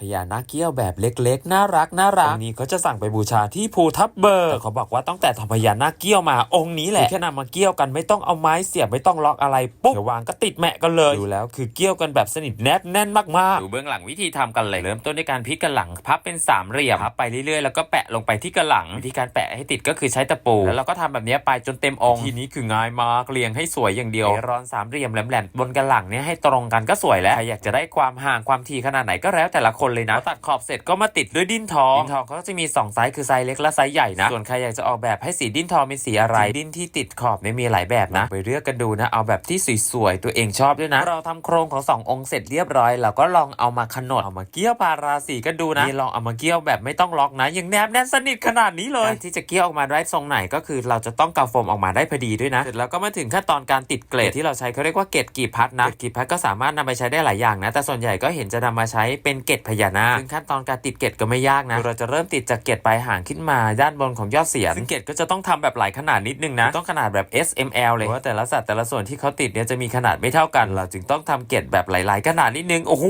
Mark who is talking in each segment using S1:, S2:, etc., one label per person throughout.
S1: พญานาคเกี้ยวแบบเล็กๆ น่ารักน่ารักองค์นี้เขาจะสั่งไปบูชาที่ภูทับเบิกแต่เขาบอกว่าตั้งแต่ทำพญานาคเกี้ยวมาองค์นี้แหละคือแค่นำมาเกี้ยวกันไม่ต้องเอาไม้เสียบไม่ต้องล็อกอะไรปุ๊บเดี๋ยววางก็ติดแมะกันเลยดูแล้วคือเกี้ยวกันแบบสนิทแนบแน่นมากๆดูเบื้องหลังวิธีทำกันเลยเริ่มต้นด้วยการพลิกกันหลังพับเป็นสามเหลี่ยมพับไปเรื่อยๆแล้วก็แปะลงไปที่กระหลังวิธีการแปะให้ติดก็คือใช้ตะปูแล้วเราก็ทำแบบนี้ไปจนเต็มองค์ทีนี้คือง่ายมากเรียงให้สวยอย่างเดียวรอนสามเหลี่ยมแหลมๆบนกระหลังเนี่ยให้ตรงกันก็สวยแล้วใครอยากจะได้ความห่างความถี่ขนาดไหนก็แล้วแต่ละคนเลยนะพอตัดขอบเสร็จก็มาติดด้วยดิ้นทองดิ้นทองก็จะมีสองไซส์คือไซส์เล็กและไซส์ใหญ่นะส่วนใครอยากจะออกแบบให้สีดิ้นทองเป็นสีอะไร ดิ้นที่ติดขอบเนี่ยมีหลายแบบนะไปเลือกกันดูนะ เอาแบบที่สวยๆตัวเองชอบด้วยนะ เราทำโครงของสององค์เสร็จเรียบร้อยเราก็ลองเอามาขนดเอามาเกี้ยวปาราสีกันดูนะนี่ลองเอามาเกี้ยวแบบไม่ต้องล็อกนะยังแนบแน่นสนิทขนาดนี้เลยการที่จะเกี้ยวออกมาได้ทรงไหนก็คือ เราจะต้องกาวโฟมออกมาได้พอดีด้วยนะเสร็จแล้วก็มาถึงขั้นตอนการติดเกรดที่เราใช้เขาเรียกว่าเกรดกีบพัดนะเกรดกีบพัดก็สามารถนำไปใช้ได้หลายอย่างนะ แต่ส่วนใหญ่ก็เห็นจะนำมาใช้เป็นเกรดพญานาคซึ่งขั้นตอนการติดเกรดก็ไม่ยากนะเราจะเริ่มติดจากเกรดปลายหางขึ้นมาด้านบนของยอดเสียนซึ่งเกรดก็จะต้องทำแบบหลายขนาดนิดนึงนะต้องขนาดแบบ S M L เลยเพราะว่าแต่ละสัตว์แต่ละส่วนที่เขาติดเนี่ยจะมีขนาดไม่เท่ากัน เราจึงต้องทำเกรดแบบหลาย ๆ ขนาดนิดนึงโอ้โห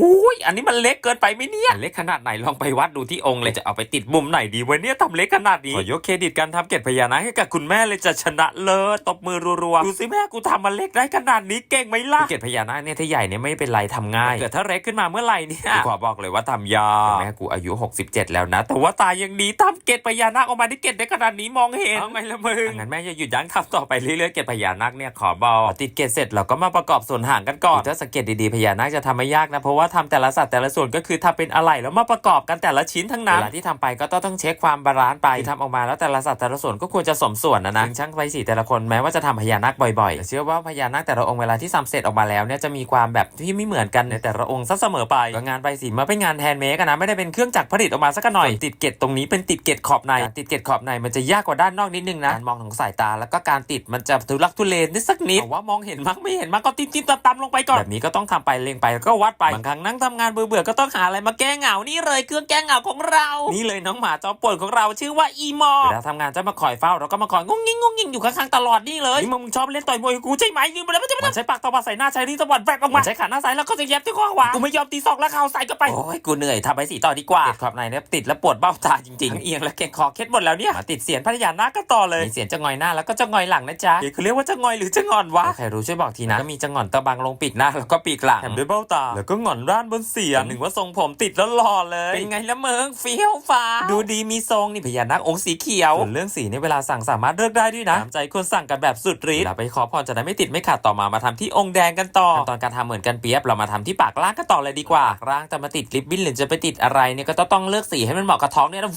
S1: อันนี้มันเล็กเกินไปไหมเนี่ยเล็กขนาดไหนลองไปวัดดูที่องค์เลยจะเอาไปติดมุมไหนดีวะเนี่ยทำเล็กขนาดนี้ขอยกเครดิตการทำเกรดพญานาคให้กับคุณแม่เลยจะชนะเลิศตบมือรัวๆดูสิแม่กูทำมันเล็กได้ขนาดนี้เก่งไหมล่ะเกรดพญานาคเนี่ยถ้าใหญ่เนี่ยไม่เป็นไรทำง่ายแต่ถ้าเล็กขึ้นมาเมื่อไหร่เนี่ยขอบอกเลยว่าทำยากแม่กูอายุ 67 แล้วนะ แต่ว่าตายังดีทำเกรดพญานาคออกมาได้เกรดได้ขนาดนี้มองเห็นเอาไงละมึงงั้นแม่จะหยุดยั้งทำต่อไปเรื่อยๆเกรดพญานาคเนี่ยขอบอกติดเกรดเสร็จเราก็มาประกอบส่วนหางกันก่อนถ้าสังเกตดีๆพญานาคจะทำไม่ยากนะเพราะว่าทำแต่ละสัตว์แต่ละส่วนก็คือทำเป็นอะไรแล้วมาประกอบกันแต่ละชิ้นทั้งนั้นเวลาที่ทำไปก็ต้องต้องเช็คความบาลานซ์ไปที่ทำออกมาแล้วแต่ละสัตว์แต่ละส่วนก็ควรจะสมส่วนนะนะซึ่งช่างไฟสีแต่ละคนแม้ว่าจะทำพญานาคบ่อยๆแต่เชื่อว่าพญานาคแต่ละองค์เวลาที่ทำเสร็จออกมาแล้วเนี่ยจะมีความแบบที่ไม่เหมือนกันในแต่ละองค์ซะเสมอไปก็งานใบสีมาเป็นงานแฮนด์เมดกันนะไม่ได้เป็นเครื่องจักรผลิตออกมาสักหน่อยส่วนติดเกล็ดตรงนี้เป็นติดเกล็ดขอบในการติดเกล็ดขอบในมันจะยากกว่าด้านนอกนิดนึงนะการมองของสายตาแล้วก็การติดมันจะทุลักทุเลนิดสักนิดแต่ว่ามองเห็นมั้งไม่เห็นมั้งก็ติ้มติ้มตำๆลงไปก่อนแบบนี้ก็ต้องทำไปเล็งไปแล้วก็วัดไปบางครั้งนั่งทำงานเบื่อๆก็ต้องหาอะไรมาแก้เหงานี่เลยเครื่องแก้เหงาของเรานี่เลยน้องหมาจอมป่วนของเราชื่อว่าอีมอเวลาทำงานจะมาคอยเฝ้าเราก็มาคอยงุ้งงิ้งงุ้งงิ้งอยู่ข้างๆตลอดนี่เลยนี่มึงชอบเล่นต่อยมวยกับกูใช่ไหมยืนมาแล้วมันจะมันใช้ปากตะวัดใส่หน้าใช้ลิ้นตะวัดแวบออกมาใช้ขาหน้าซ้ายแล้วก็จะแยบที่ข้อขวากูไม่ยอมตีศอกแล้วเข่าใส่ก็ไปโอ้ยกูเหนื่อยทำไปสีต่อดีกว่าติดขอบในเนี่ยติดแล้วปวดเบ้าตาจริงๆเอียงและเก่งคอเคล็ดหมดแล้วเนี่ยมาติดเสียนพญานาคก็ต่อเลยมีเสียนจะงอยหน้าแล้วก็จะงอยหลังนะจ๊ะคือเรียกว่าจะงอยหรือจะงอนวะใครรู้ช่วยบอกทีนะก็มีจะงอนตะบังลงปีกหน้าแล้วก็ปีกหลังแถมด้วยเบ้าตา แล้วก็งอนด้านบนเสียนหนึ่งว่าทรงผมติดแล้วหล่อเลยเป็นไงละเมืองเฟี้ยวฟ้า ดูดีมีทรงนี่พญานาคองค์สีเขียวส่วนเรื่องสีในเวลาสั่งสามารถเลือกได้ด้วยนะตามใจคนสั่งกันแบบสุดฤทธิ์เวลาไปขอพรจะได้ไม่ติดไม่ขาดต่อมามาทำที่องค์แดงกันต่อขั้นตอนการทำเหมือนกันเปียบเรามาทำที่ปากล่างกันต่อเลยดีกว่าปากล่างจะมาติดริบบิ้นหรือจะไปติดอะไรเนี่ยก็ต้องเลือกสีให้มันเหมาะกับท้องเนี่ยนะ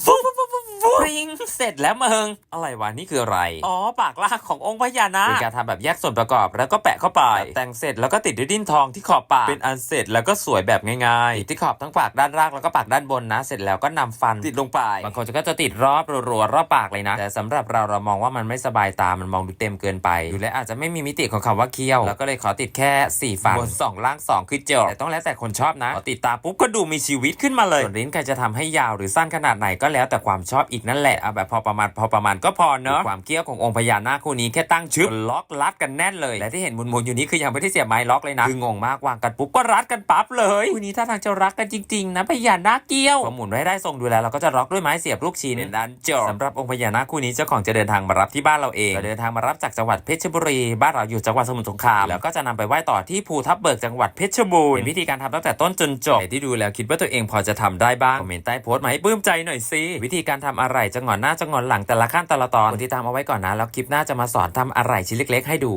S1: ฟุ๊บฟุ๊บฟุ๊บฟุ๊บฟุ๊บริงเสร็จแล้วเมืองอะไรวะนี่คืออะไร อ๋อ ปากล่างขององค์พญานาคเป็นการทำแบบแยกส่วนประกอบแล้วก็แปะเข้าไป แต่งเสร็จแล้วก็ติดด้วยดิ้นทองที่ขอบปาก เป็นอันเสร็จแล้วก็สวยแบบง่ายๆติดที่ขอบทั้งปากด้านล่างแล้วก็ปากด้านบนนะ เสร็จแล้วก็นำฟันติดลงไป บางคนก็จะติดรอบรัวๆรอบปากเลยนะ แต่สำหรับเราเรามองว่ามันไม่สบายตา มันมองดูเต็มเกินไปดูและอาจจะไม่มีมิติของคำว่าเคี้ยว แล้วก็เลยขอติดแค่สี่ฟันบนสองล่างสองคือเจาะแต่ต้องแล้วแต่คนชอบนะพอติดตาปุ๊บก็ดูมีชีวิตขึ้นมาเลยส่วนลิ้นใครจะทำให้ยาวหรือสั้นขนาดไหนก็แล้วแต่ความชอบอีกนั่นแหละเอาแบบพอประมาณพอประมาณก็พอเนอะความเกี้ยวขององค์พญานาคคู่นี้แค่ตั้งชึบล็อกรัดกันแน่นเลย และที่เห็นหมุนๆอยู่นี้คือยังไม่ได้เสียบไม้ล็อกเลยนะคืองงมากวางกันปุ๊บก็รัดกันปั๊บเลยคู่นี้ถ้าทางจะรักกันจริงๆนะพญานาคเกี้ยวพอหมุนไว้ได้ทรงดูแลเราก็จะล็อกด้วยไม้เสียบลูกชิ้นด้านจบสำหรับองค์พญานาคคู่นี้เจ้าของจะเดินทางมารับที่บ้านเราเองจะเดินทางมารับจากจังหวัดเพชรบุรี บ้านเราอยู่จังหวัดสมุทรสงครามแล้วก็จะนำไปไหว้ต่อที่ภูทับเบิกจังหวัดเพชรบูรณ์เป็นวิธีการทำตั้งแต่ต้นจนจบใครที่ดูแล้วคิดว่าตัวเองพอจะทำได้บ้างคอมเมนต์ใต้โพสต์มาให้ปลื้มใจหน่อยสิวิธีการทำอะไรจะงอนหน้าจะงอนหลังแต่ละขั้นแต่ละตอนที่ตามเอาไว้ก่อนนะแล้วคลิปหน้าจะมาสอนทำอะไรชิ้นเล็ก ๆ ให้ดู